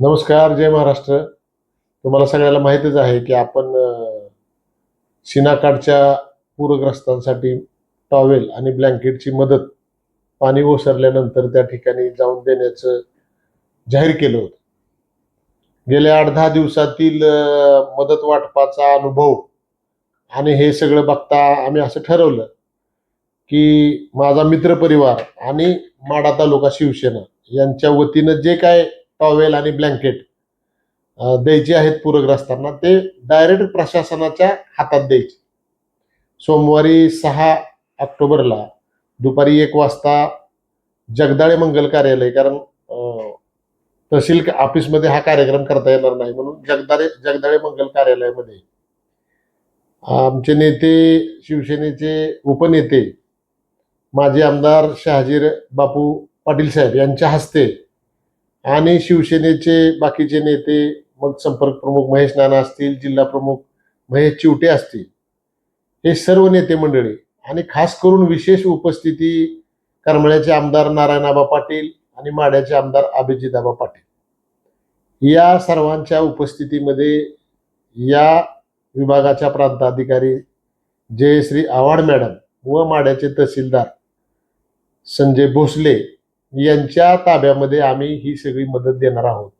नमस्कार जय महाराष्ट्र. तुम्हाला सगळ्याला माहितीच आहे की आपण अं, सिनाकाडच्या पूरग्रस्तांसाठी टॉवेल आणि ब्लँकेटची मदत पाणी ओसरल्यानंतर त्या ठिकाणी जाऊन देण्याचं जाहीर केलं होतं. गेल्या आठ दहा दिवसातील मदत वाटपाचा अनुभव आणि हे सगळं बघता आम्ही असं ठरवलं की माझा मित्रपरिवार आणि माडा तालुका शिवसेना यांच्या वतीनं जे काय टॉवेल आणि ब्लँकेट द्यायचे आहेत पूरग्रस्तांना ते डायरेक्ट प्रशासनाच्या हातात द्यायचे. सोमवारी सहा ऑक्टोबरला दुपारी एक वाजता जगदाळे मंगल कार्यालय कारण तहसील ऑफिसमध्ये हा कार्यक्रम करता येणार नाही म्हणून जगदाळे जगदाळे मंगल कार्यालयामध्ये आमचे नेते शिवसेनेचे उपनेते माजी आमदार शहाजीर बापू पाटील साहेब यांच्या हस्ते आणि शिवसेनेचे बाकीचे नेते मग संपर्क प्रमुख महेश नाना असतील जिल्हा प्रमुख महेश चिवटे असतील हे सर्व नेते मंडळी. आणि खास करून विशेष उपस्थिती करमळ्याचे आमदार नारायणाबा पाटील आणि माड्याचे आमदार अभिजिताबा पाटील. या सर्वांच्या उपस्थितीमध्ये या विभागाच्या प्रांताधिकारी जयश्री आव्हाड मॅडम व माड्याचे तहसीलदार संजय भोसले यांच्या ताब्यामध्ये आम्ही ही सगळी मदत देणार आहोत.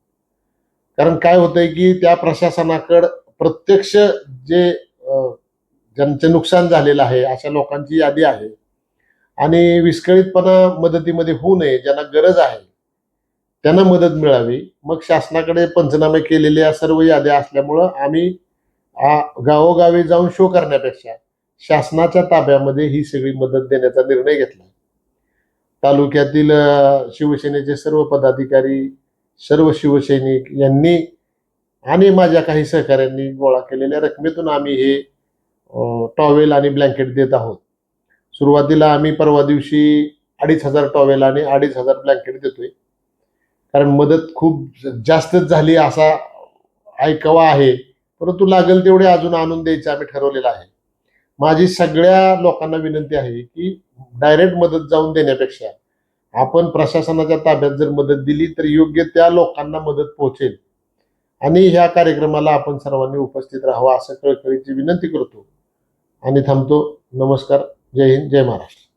कारण काय होतंय की त्या प्रशासनाकडं प्रत्यक्ष जे ज्यांचं नुकसान झालेलं आहे अशा लोकांची यादी आहे. आणि विस्कळीतपणा मदतीमध्ये होऊ नये ज्यांना गरज आहे त्यांना मदत मिळावी. मग शासनाकडे पंचनामे केलेल्या सर्व याद्या असल्यामुळं आम्ही गावोगावी जाऊन शो करण्यापेक्षा शासनाच्या ताब्यामध्ये ही सगळी मदत देण्याचा निर्णय घेतला. तालुक्यातील शिवसेनेचे सर्व पदाधिकारी सर्व शिवसैनिक यांनी आणि माझ्या काही सहकाऱ्यांनी गोळा केलेल्या रकमेतून आम्ही हे टॉवेल आणि ब्लँकेट देत आहोत. सुरुवातीला आम्ही परवा दिवशी अडीच हजार टॉवेल आणि अडीच हजार ब्लँकेट देतोय. कारण मदत खूप जास्तच झाली असा ऐकावा आहे परंतु लागेल तेवढे अजून आणून द्यायचं आम्ही ठरवलेलं आहे. माझी सगळ्या लोकांना विनंती आहे की डायरेक्ट मदत जाऊन देण्यापेक्षा आपण प्रशासनाच्या ताब्यात जर मदत दिली तर योग्य त्या लोकांना मदत पोहोचेल. आणि ह्या कार्यक्रमाला आपण सर्वांनी उपस्थित राहावं असं कळकळीची विनंती करतो. आणि थांबतो. नमस्कार. जय हिंद. जय महाराष्ट्र.